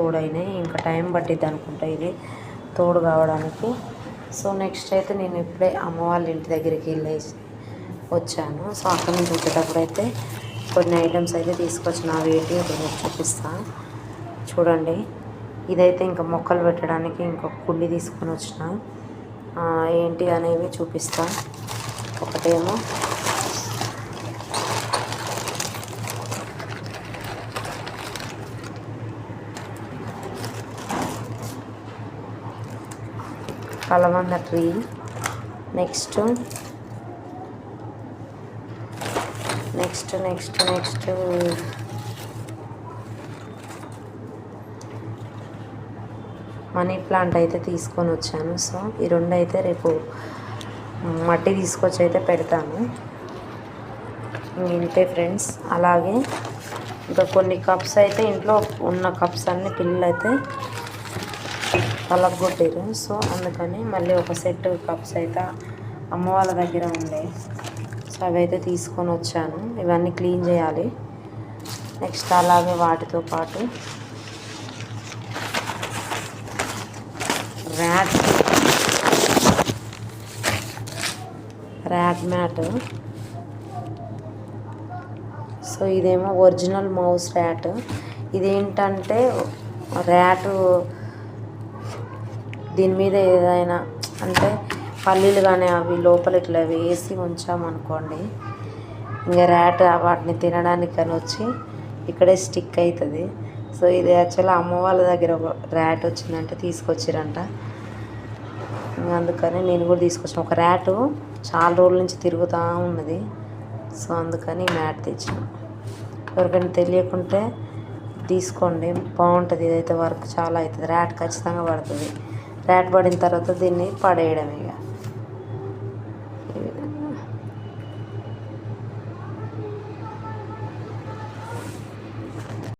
తోడైనాయి ఇంకా టైం పట్టిద్ది అనుకుంటా ఇది తోడు కావడానికి. సో నెక్స్ట్ అయితే నేను ఇప్పుడే అమ్మ వాళ్ళ ఇంటి దగ్గరికి వెళ్ళేసి వచ్చాను. సో అక్కడి నుంచి వచ్చేటప్పుడు అయితే కొన్ని ఐటమ్స్ అయితే తీసుకొచ్చిన. అవి ఏంటి అది మీకు చూపిస్తాను చూడండి. ఇదైతే ఇంకా మొక్కలు పెట్టడానికి ఇంకొక కుండి తీసుకొని వచ్చిన. ఏంటి అనేవి చూపిస్తా. ఒకటేమో కలవంద tree. Next. Next next next. Money plant అయితే తీసుకొని వచ్చాను. సో ఈ రెండు అయితే రేపు మట్టి తీసుకొచ్చి అయితే పెడతాను. ఇంతే ఫ్రెండ్స్. అలాగే ఇంకా కొన్ని కప్స్ అయితే ఇంట్లో ఉన్న కప్స్ అన్ని పిల్లలు అయితే పలగొట్టారు సో అందుకని మళ్ళీ ఒక సెట్ కప్స్ అయితే అమ్మ వాళ్ళ దగ్గర ఉండే. సో అవి అయితే తీసుకొని వచ్చాను. ఇవన్నీ క్లీన్ చేయాలి. నెక్స్ట్ అలాగే వాటితో పాటు ర్యాట్ ర్యాట్ మ్యాట్. సో ఇదేమో ఒరిజినల్ మౌస్ ర్యాట్. ఇదేంటంటే ర్యాట్ దీని మీద ఏదైనా అంటే పల్లీలు కానీ అవి లోపల ఇట్లా వేసి ఉంచామనుకోండి ఇంకా ర్యాట్ వాటిని తినడానికి కానీ వచ్చి ఇక్కడే స్టిక్ అవుతుంది సో ఇది యాక్చువల్గా అమ్మ వాళ్ళ దగ్గర ఒక ర్యాట్ వచ్చిందంటే తీసుకొచ్చిరంట. అందుకని నేను కూడా తీసుకొచ్చిన. ఒక ర్యాటు చాలా రోజుల నుంచి తిరుగుతూ ఉన్నది. సో అందుకని మ్యాట్ తెచ్చిన. ఎవరికైనా తెలియకుంటే తీసుకోండి. బాగుంటుంది. ఇదైతే వర్క్ చాలా అవుతుంది ర్యాట్ ఖచ్చితంగా పడుతుంది. ర్యాట్ పడిన తర్వాత దీన్ని పడేయడం ఇక.